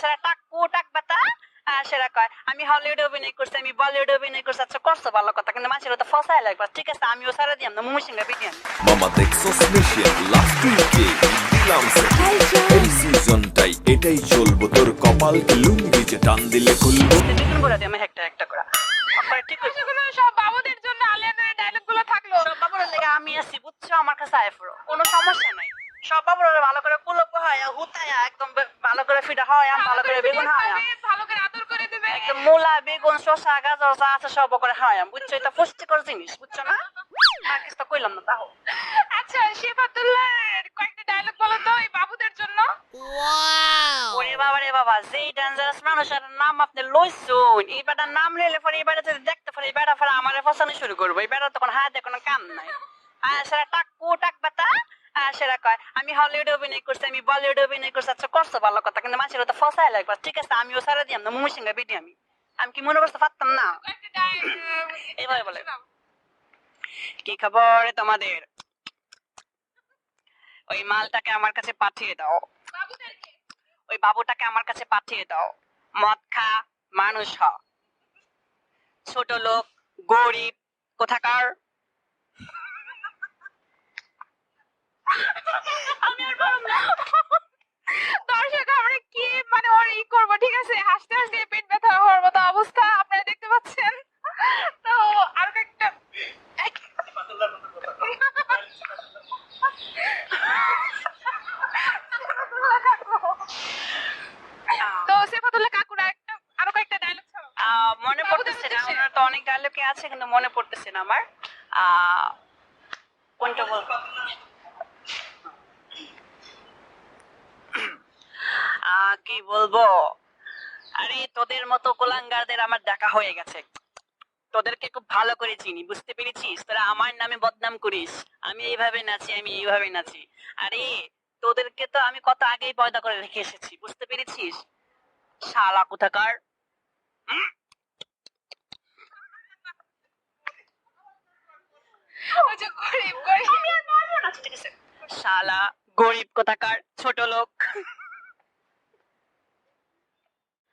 সেটা টাকু টাক আর সেটা কয় আমি হলিউডে অভিনয় করছি আমি বলিউডে অভিনয় করছি আচ্ছা করছ ভালো কথা কিন্তু মানুষের তো ফসাই লাগবে। ঠিক আছে আমিও সারা দিয়াম না সঙ্গে বিডিয়াম মামা দেখছ স্পেশাল লাস্ট উইকে দিলাম। এই সিজনটাই এটাই চলবো তোর কপাল লুঙ্গি যে টান দিলে খুলবো? দ্বিগুণ করে আমি একটা একটা করে। ঠিক আছে সব বাবুদের জন্য আলিয়ানের ডায়লগগুলো থাকল। সব বাবুরের লেগে আমি আছি বুঝছ? আমার কাছে আয় কোনো সমস্যা নাই। সব বাবুরের ভালো করে কুলপ হয় হুতায়া একদম ভালো করে ফিটা হয় ভালো করে বেগুন হয় ভালো করে আদর করে দেবে একদম মূলা বেগুন শসা গাজর যা আছে সব করে হয় বুঝছ এটা পুষ্টিকর জিনিস বুঝছ না? তো কইলাম না তাও আচ্ছা শেফাতুল্লাহর কয়েকটা ডায়লগ বলো তো এই বাবুদের জন্য। ওরে বাবা রে বাবা যেই ডেঞ্জারাস মানুষের নাম আপনি লইছুন এই বেটার নাম লইলে পরে এই বেটা যদি দেখতে পারে এই বেটা পরে আমারে ফসানো শুরু করব এই বেটা তখন হাতে কোনো কাম নাই। আর সেটা টাকু টাক বেটা। কয়? আমি হলিউডে অভিনয় করছি আমি বলিউডে অভিনয় করছি। আচ্ছা করছ ভালো কথা কিন্তু মানুষের তো লাগবে। ঠিক আছে আমিও সারা দিয়াম না আমি। আমি কি মনে করতে পারতাম না? বলে। কি খবর তোমাদের? ওই মালটাকে আমার কাছে পাঠিয়ে দাও। ওই বাবুটাকে আমার কাছে পাঠিয়ে দাও। মদ খা মানুষ হ। ছোট লোক গরিব কোথাকার আমি আর পারলাম না দর্শক আমরা কি মানে ওর ই করব হাসতে হাসতে পেট ব্যথা হওয়ার মতো অবস্থা আপনারা দেখতে পাচ্ছেন। তো আর একটা তো সেফাতুল্লাহ কাকুরা একটা আরও কয়েকটা ডায়লগ মনে পড়তেছে না ওনার তো অনেক ডায়লগে আছে কিন্তু মনে পড়তেছে না আমার। আহ, কোনটা বলব আহ, কি বলব? তোদের মতো কোলাঙ্গারদের আমার দেখা হয়ে গেছে। তোদেরকে খুব ভালো করে চিনি বুঝতে পেরেছিস? তোরা আমার নামে বদনাম করিস। আমি এইভাবে নাচি আমি এইভাবে নাচি। আরে তোদেরকে তো আমি কত আগেই পয়দা করে রেখে এসেছি বুঝতে পেরেছিস? শালা কোথাকার? শালা গরিব কোথাকার ছোট লোক।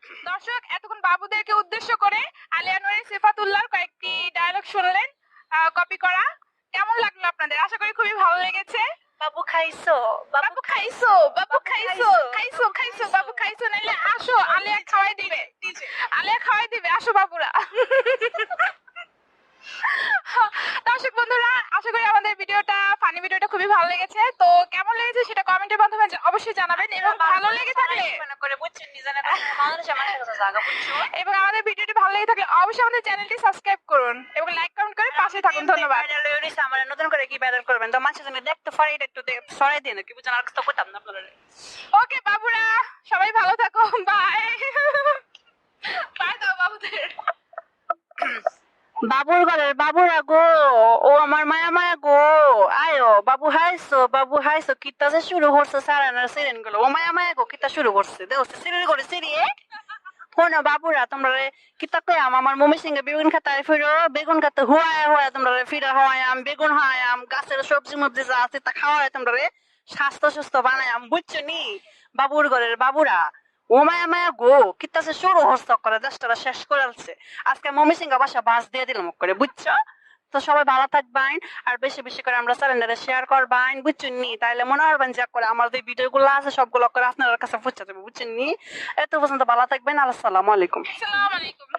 দর্শক এতক্ষণ বাবুদেরকে উদ্দেশ্য করে আলিয়ানুরের সিফাতুল্লাহর কয়েকটি ডায়লগ শুনলেন কপি করা। কেমন লাগল আপনাদের? আশা করি খুবই ভালো লেগেছে। বাবু খাইছো? বাবু খাইছো? বাবু খাইছো? খাইছো? খাইছো বাবু খাইছো? নাইলে আসো আলিয়া খাওয়াই দিবে। আলিয়া খাওয়াই দিবে আসো বাবুরা। দর্শক বন্ধুরা আশা করি আমাদের ভিডিওটা ফানি ভিডিওটা খুবই ভালো লেগেছে। তো কেমন লেগেছে সেটা কমেন্টের মাধ্যমে অবশ্যই জানাবেন এবং ভালো লেগে থাকলে মনে এবং আমাদের ভিডিওটি ভালো লেগে থাকলে অবশ্যই আমাদের চ্যানেলটি সাবস্ক্রাইব করুন এবং লাইক কমেন্ট করে পাশে থাকুন। ধন্যবাদ। আমার নতুন করে কি ব্যাদার করবেন? তো মানুষের জন্য দেখতে পারি একটু সরাই দিন কি বুঝছেন? আর কিছু করতাম না আপনারা ওকে বাবুরা সবাই ভালো থাকো বাই বাই দাও বাবুদের। বাবুর ঘরের বাবুরা গো ও আমার মায়া মায়া গো, আয়ো, বাবু হাইছো বাবু হাইছো, কিতা যে শুরু করছে সারানার সিরেনগুলো। ও মায়া মায়া গো, কিতা শুরু করছে? দেখো, সিরেন করে সিরি কোন বাবুরা তোমরা কিতা কই আম আমার মমি সিংহে বেগুন খাতায় ফিরো বেগুন খাতে হুয়ায় হুয়ায় তোমরা ফিরা আম বেগুন আম গাছের সবজি মধ্যে যা আছে তা খাওয়ায় তোমরা স্বাস্থ্য সুস্থ বানায় আম বুঝছ নি? বাবুর ঘরের বাবুরা ও মায়া মায়া গো কিতা সে শুরু হস্ত করে দেশটা শেষ করে আলছে আজকে মমি সিংহ বাসা বাস দিয়ে দিলাম করে বুঝছ? তো সবাই ভালো থাকবেন, আর বেশি বেশি করে আমরা চ্যানেলটা শেয়ার করবেন, বুঝছেন নি? তাইলে মনে করবেন যে করে আমার যে ভিডিও গুলো আছে, সবগুলো করে আপনার কাছে পৌঁছে যাবে, বুঝছেন নি? এত পর্যন্ত ভালো থাকবেন, আসসালামু আলাইকুম। আলাইকুম।